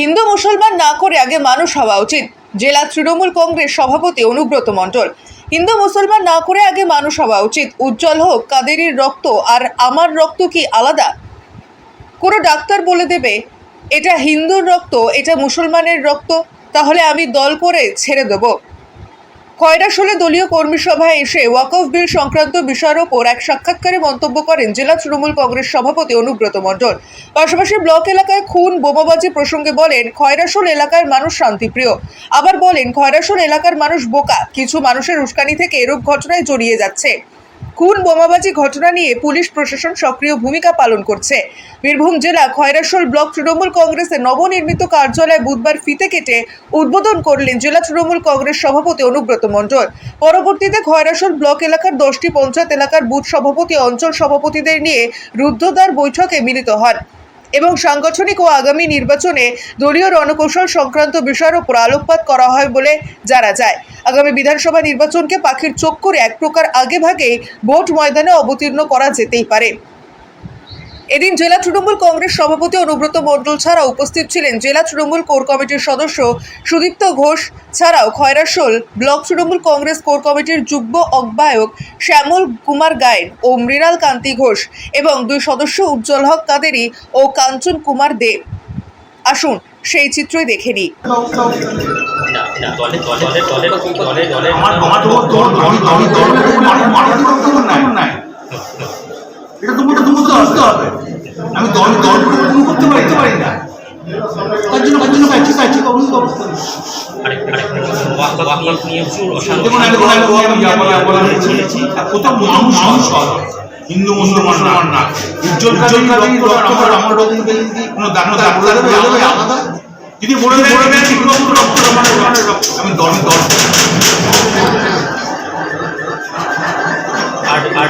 হিন্দু মুসলমান না করে আগে মানুষ হওয়া উচিত। জেলা তৃণমূল কংগ্রেস সভাপতি অনুব্রত মণ্ডল, হিন্দু মুসলমান না করে আগে মানুষ হওয়া উচিত। উজ্জ্বল হোক, কাদেরির রক্ত আর আমার রক্ত কি আলাদা? কোনো ডাক্তার বলে দেবে, এটা হিন্দুর রক্ত, এটা মুসলমানের রক্ত, তাহলে আমি দল করে ছেড়ে দেবো। কয়রাশোলে দলীয় কর্মী সভায় এসে ওয়াকফ বিল সংক্রান্ত বিষয়ের ওপর এক সাক্ষাৎকারে মন্তব্য করেন জেলা তৃণমূল কংগ্রেস সভাপতি অনুব্রত মণ্ডল। পাশাপাশি ব্লক এলাকায় খুন, বোমাবাজি প্রসঙ্গে বলেন খয়রাশোল এলাকার মানুষ শান্তিপ্রিয়। আবার বলেন খয়রাশোল এলাকার মানুষ বোকা। কিছু মানুষের উস্কানি থেকে এরূপ ঘটনায় জড়িয়ে যাচ্ছে। খুন বোমাবাজি ঘটনা নিয়ে পুলিশ প্রশাসন সক্রিয় ভূমিকা পালন করছে? বীরভূম জেলা খয়রাশোল ব্লক তৃণমূল কংগ্রেসের নবনির্মিত কার্যালয়ে বুধবার ফিতে কেটে উদ্বোধন করলেন জেলা তৃণমূল কংগ্রেস সভাপতি অনুব্রত মণ্ডল। পরবর্তীতে খয়রাশোল ব্লক এলাকার দশটি পঞ্চায়েত এলাকার বুথ সভাপতি, অঞ্চল সভাপতিদের নিয়ে রুদ্ধদ্বার বৈঠকে মিলিত হন। এবং সাংগঠনিক ও আগামী নির্বাচনে দলীয় রণকৌশল সংক্রান্ত বিষয়ের উপর আলোকপাত করা হয় বলে জানা যায়। আগামী বিধানসভা নির্বাচনকে পাখির চোখ করে এক প্রকার আগে ভাগেই ভোট ময়দানে অবতীর্ণ করা যেতেই পারে। এদিন জেলা তৃণমূল কংগ্রেস সভাপতি অনুব্রত মণ্ডল ছাড়া উপস্থিত ছিলেন জেলা তৃণমূল কোর কমিটির সদস্য সুদীপ্ত ঘোষ ছাড়াও খয়রাসোল ব্লক তৃণমূল কংগ্রেস কোর কমিটির যুগ্ম আহ্বায়ক শ্যামল কুমার গায়েন ও মৃণাল কান্তি ঘোষ এবং দুই সদস্য উজ্জ্বল হক কাদেরি ও কাঞ্চন কুমার দেব আসুন সেই চিত্রই দেখে নিই আমার তো বুঝতে হবে আমি দল দল করতে পারি তো পারি না হিন্দু মুসলমান না উজ্জ্বল আলাদা যদি বলে আমি দল দল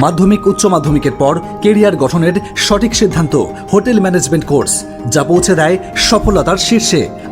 মাধ্যমিক উচ্চ মাধ্যমিকের পর কেরিয়ার গঠনের সঠিক সিদ্ধান্ত হোটেল ম্যানেজমেন্ট কোর্স যা পৌঁছে দেয় সফলতার শীর্ষে।